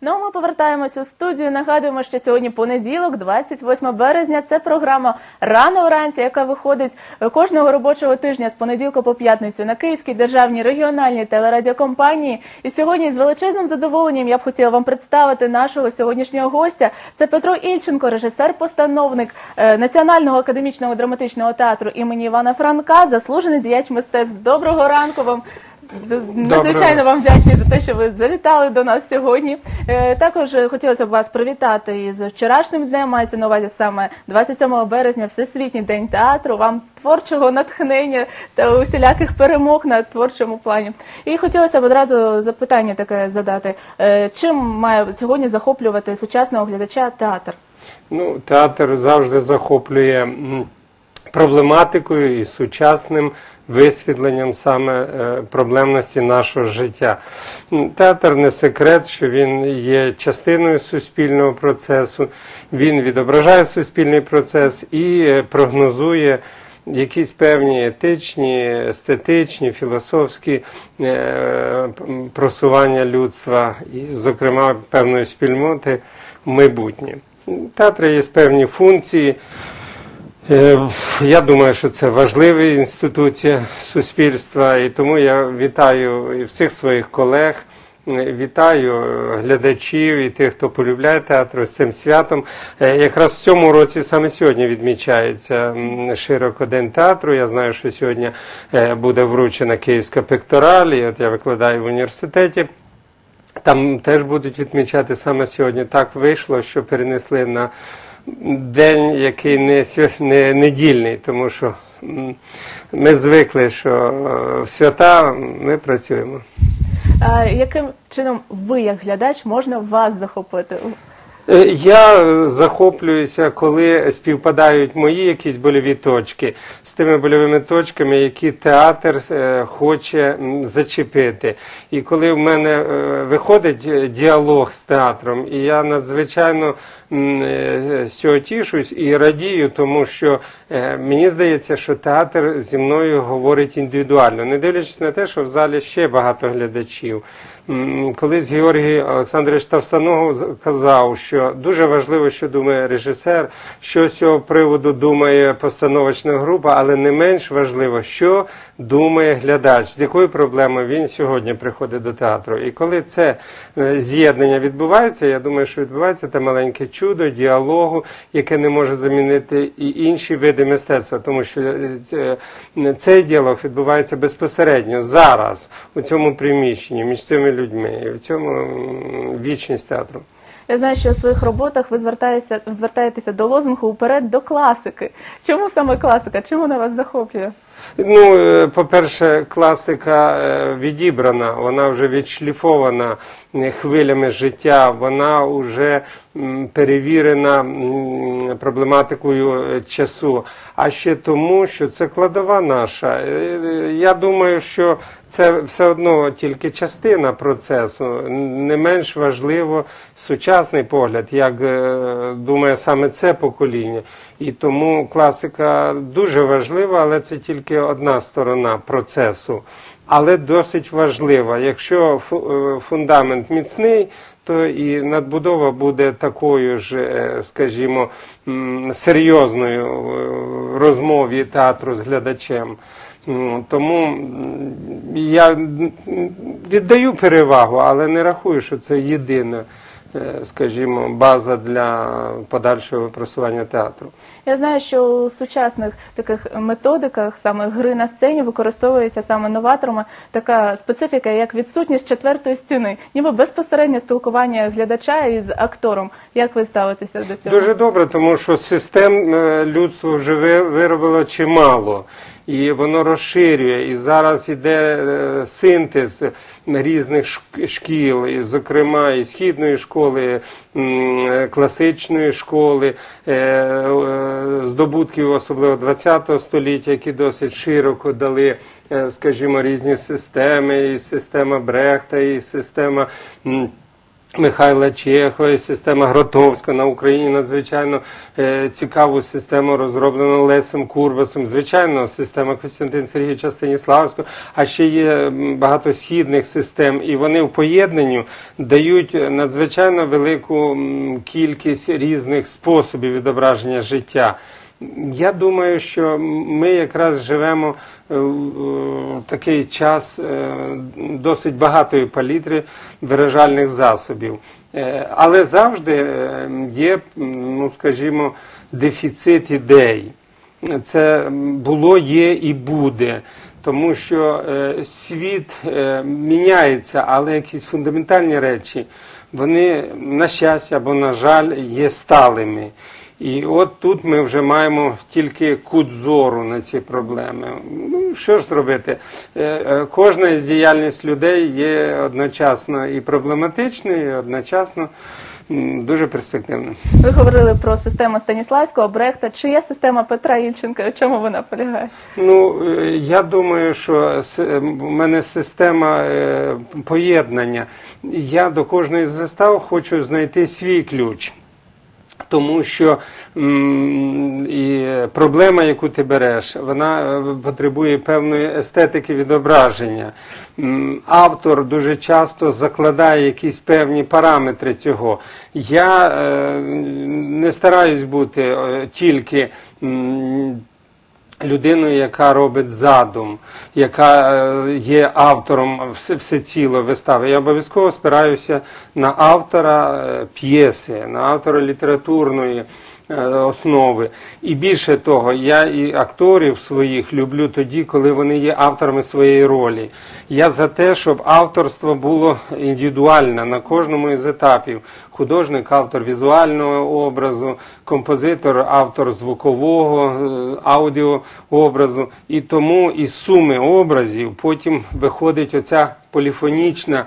Ну, а ми повертаємося у студію. Нагадуємо, що сьогодні понеділок, 28 березня. Це програма Рано вранці, яка виходить кожного робочого тижня з понеділка по п'ятницю на Київській державній регіональній телерадіокомпанії. І сьогодні з величезним задоволенням я б хотіла вам представити нашого сьогоднішнього гостя. Це Петро Ільченко, режисер-постановник е, Національного академічного драматичного театру імені Івана Франка, заслужений діяч мистецтв. Доброго ранку вам. Надзвичайно вам вдячні за те, що ви завітали до нас сьогодні. Е, Також хотілося б вас привітати із вчорашнім днем. Мається на увазі саме 27 березня, Всесвітній день театру. Вам творчого натхнення та усіляких перемог на творчому плані. І хотілося б одразу запитання таке задати: Е, чим має сьогодні захоплювати сучасного глядача театр? Ну, театр завжди захоплює проблематикою і сучасним висвітленням саме е, проблемності нашого життя. Театр не секрет, що він є частиною суспільного процесу, він відображає суспільний процес і е, прогнозує. Якісь певні етичні, естетичні, філософські е, просування людства, і, зокрема, певної спільноти в майбутнє. Театри є певні функції. Е, Я думаю, що це важлива інституція суспільства, і тому я вітаю і всіх своїх колег, е, вітаю е, глядачів і тих, хто полюбляє театр з цим святом. Якраз в цьому році саме сьогодні відмічається широко День театру. Я знаю, що сьогодні буде вручена Київська пектораль, і от я викладаю в університеті. Там теж будуть відмічати саме сьогодні. Так вийшло, що перенесли на день, який не, не недільний, тому що ми звикли, що е, в свята ми працюємо. Е, Яким чином ви, як глядач, можна вас захопити? Е, Я захоплююся, коли співпадають мої якісь больові точки з тими больовими точками, які театр е, хоче зачепити. І коли в мене виходить діалог з театром, і я надзвичайно з цього тішусь і радію, тому що е, мені здається, що театр зі мною говорить індивідуально, не дивлячись на те, що в залі ще багато глядачів. Колись Георгій Олександрович Товстаногов з- казав, що дуже важливо, що думає режисер, що з цього приводу думає постановочна група, але не менш важливо, що думає глядач, з якою проблемою він сьогодні приходить до театру. І коли це е, з'єднання відбувається, я думаю, що відбувається те маленьке чудо діалогу, яке не може замінити і інші види мистецтва, тому що е, цей діалог відбувається безпосередньо зараз у цьому приміщенні між цими людьми, і в цьому вічність театру. Я знаю, що у своїх роботах ви звертаєтеся, звертаєтеся до лозунгу вперед до класики. Чому саме класика? Чим вона вас захоплює? Ну, е, по-перше, класика е, відібрана, вона вже відшліфована е, хвилями життя, вона вже перевірена проблематикою часу. А ще тому, що це кладова наша. Я думаю, що це все одно тільки частина процесу. Не менш важливо сучасний погляд, як е, думає саме це покоління. І тому класика дуже важлива, але це тільки одна сторона процесу. Але досить важлива. Якщо е, фундамент міцний, то і надбудова буде такою ж, е, скажімо, серйозною розмові театру з глядачем. Тому я віддаю перевагу, але не рахую, що це єдина, е, скажімо, база для подальшого просування театру. Я знаю, що у сучасних таких методиках саме гри на сцені використовується саме новаторами така специфіка, як відсутність четвертої стіни, ніби безпосереднє спілкування глядача із актором. Як ви ставитеся до цього? Дуже добре, тому що систем е, людство вже ви- виробило чимало. І воно розширює. І зараз іде е, синтез різних шк- шкіл, і, зокрема і східної школи, класичної школи, е, е, здобутків, особливо ХХ століття, які досить широко дали. Скажімо, різні системи, і система Брехта, і система Михайла Чехова, система Гротовська на Україні надзвичайно е, цікаву систему розроблену Лесем Курбасом. Звичайно, система Костянтина Сергійовича Станіславського, а ще є багато східних систем, і вони в поєднанню дають надзвичайно велику кількість різних способів відображення життя. Я думаю, що ми якраз живемо е, в такий час е, досить багатої палітри виражальних засобів. Е, Але завжди е, є, ну скажімо, дефіцит ідей. Це було, є і буде. Тому що е, світ е, міняється, але якісь фундаментальні речі, вони, на щастя або на жаль, є сталими. І от тут ми вже маємо тільки кут зору на ці проблеми. Ну, що ж зробити? Е, е, Кожна із діяльність людей є одночасно і проблематичною, і одночасно дуже перспективною. Ви говорили про систему Станіславського, Брехта. Чи є система Петра Ільченка? В чому вона полягає? Ну, е, я думаю, що в мене система поєднання. Я до кожної з вистав хочу знайти свій ключ. Тому що і проблема, яку ти береш, вона е, потребує певної естетики відображення. Автор дуже часто закладає якісь певні параметри цього. Я е, не стараюсь бути е, тільки. Людиною, яка робить задум, яка е, є автором все- всеціло вистави. Я обов'язково спираюся на автора е, п'єси, на автора літературної основи. І більше того, я і акторів своїх люблю тоді, коли вони є авторами своєї ролі. Я за те, щоб авторство було індивідуальне на кожному із етапів. Художник, автор візуального образу, композитор, автор звукового е, аудіообразу. І тому із суми образів потім виходить оця поліфонічна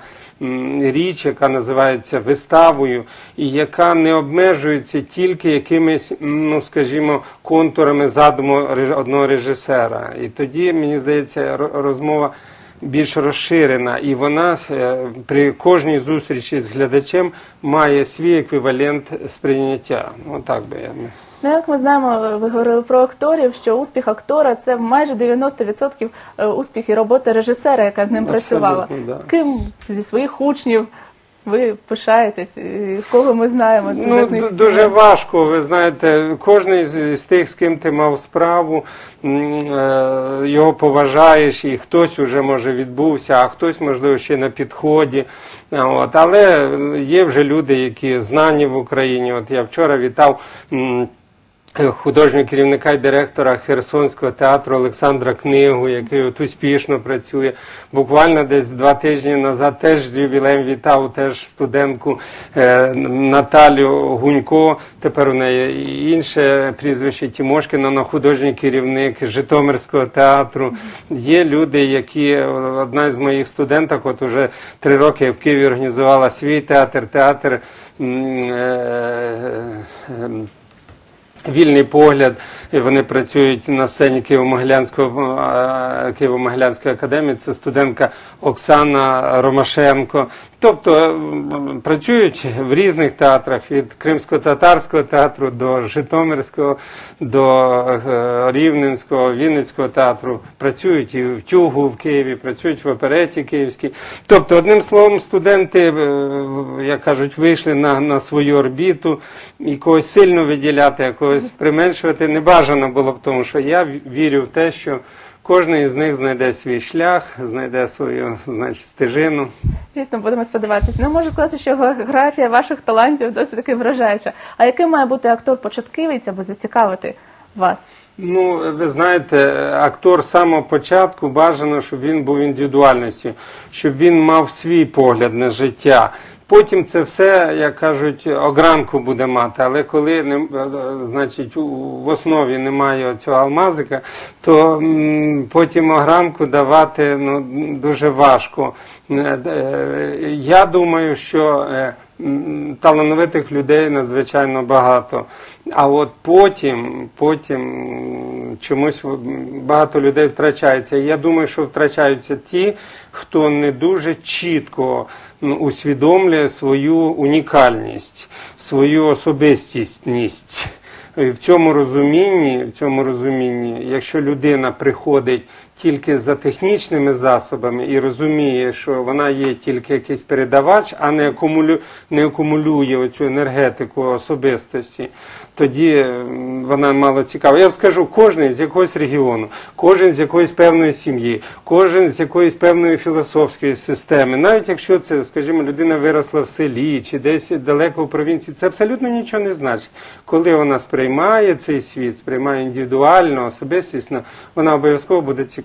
річ, яка називається виставою, і яка не обмежується тільки якимись, ну скажімо, контурами задуму одного режисера. І тоді, мені здається, розмова більш розширена, і вона е, при кожній зустрічі з глядачем має свій еквівалент сприйняття. Отак би я. Ну, як ми знаємо, ви говорили про акторів, що успіх актора це майже 90% е, успіх і роботи режисера, яка з ним працювала. да. Ким зі своїх учнів ви пишаєтесь, кого ми знаємо? Ну, дуже важко, ви знаєте, кожен з, з тих, з ким ти мав справу, е, його поважаєш, і хтось уже може відбувся, а хтось, можливо, ще на підході. От, але є вже люди, які знані в Україні. От я вчора вітав. М, художнього керівника і директора Херсонського театру Олександра Книгу, який от успішно працює. Буквально десь два тижні назад теж з ювілеєм вітав теж студентку е, Наталю Гунько. Тепер у неї інше прізвище Тімошкіна, вона художній керівник Житомирського театру. Є люди, які одна з моїх студенток, от уже три роки в Києві організувала свій театр, театр. е, е, Вільний погляд, і вони працюють на сцені Києво-Могилянського е, Києво-Могилянської академії. Це студентка Оксана Ромашенко. Тобто працюють в різних театрах від Кримсько-татарського театру до Житомирського, до е, Рівненського, Вінницького театру. Працюють і в Тюгу в Києві, працюють в опереті Київській. Тобто, одним словом, студенти, е, як кажуть, вийшли на, на свою орбіту і когось сильно виділяти, а когось применшувати не бажано було тому що я вірю в те, що кожен із них знайде свій шлях, знайде свою значить, стежину. Звісно, будемо сподіватися. Не можу сказати, що географія ваших талантів досить таки вражаюча. А яким має бути актор початківець, аби зацікавити вас? Ну, ви знаєте, актор з самого початку бажано, щоб він був індивідуальністю, щоб він мав свій погляд на життя. Потім це все, як кажуть, огранку буде мати. Але коли не, значить, в основі немає цього алмазика, то потім огранку давати ну, дуже важко. Е, е, Я думаю, що е, талановитих людей надзвичайно багато. А от потім, потім чомусь багато людей втрачається. І я думаю, що втрачаються ті, хто не дуже чітко усвідомлює свою унікальність, свою особистісність. І В цьому розумінні, в цьому розумінні, якщо людина приходить тільки за технічними засобами і розуміє, що вона є тільки якийсь передавач, а не, акумулю, не акумулює оцю енергетику особистості, тоді вона мало цікава. Я скажу, кожен з якогось регіону, кожен з якоїсь певної сім'ї, кожен з якоїсь певної філософської системи, навіть якщо це, скажімо, людина виросла в селі чи десь далеко в провінції, це абсолютно нічого не значить. Коли вона сприймає цей світ, сприймає індивідуально, особистісно, вона обов'язково буде цікава.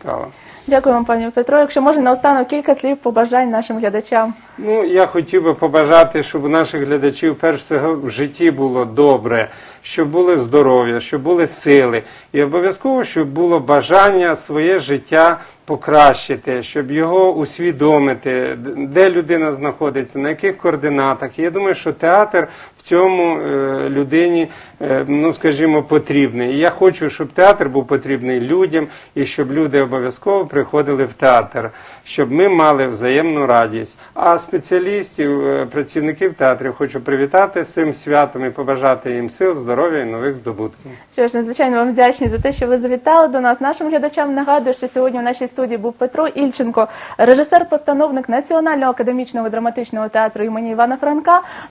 Дякую вам, пані Петро. Якщо можна, наостанок кілька слів побажань нашим глядачам. Ну, я хотів би побажати, щоб у наших глядачів перш всього в житті було добре, щоб було здоров'я, щоб були сили, і обов'язково, щоб було бажання своє життя покращити, щоб його усвідомити, де людина знаходиться, на яких координатах. І я думаю, що театр в цьому е, людині, е, ну скажімо, потрібний. І я хочу, щоб театр був потрібний людям, і щоб люди обов'язково приходили в театр, щоб ми мали взаємну радість. А спеціалістів, е, працівників театрів хочу привітати з цим святом і побажати їм сил, здоров'я і нових здобутків. Що ж, надзвичайно вам вдячні за те, що ви завітали до нас. Нашим глядачам нагадую, що сьогодні в нашій студії був Петро Ільченко, режисер-постановник Національного академічного драматичного театру імені Івана Франка.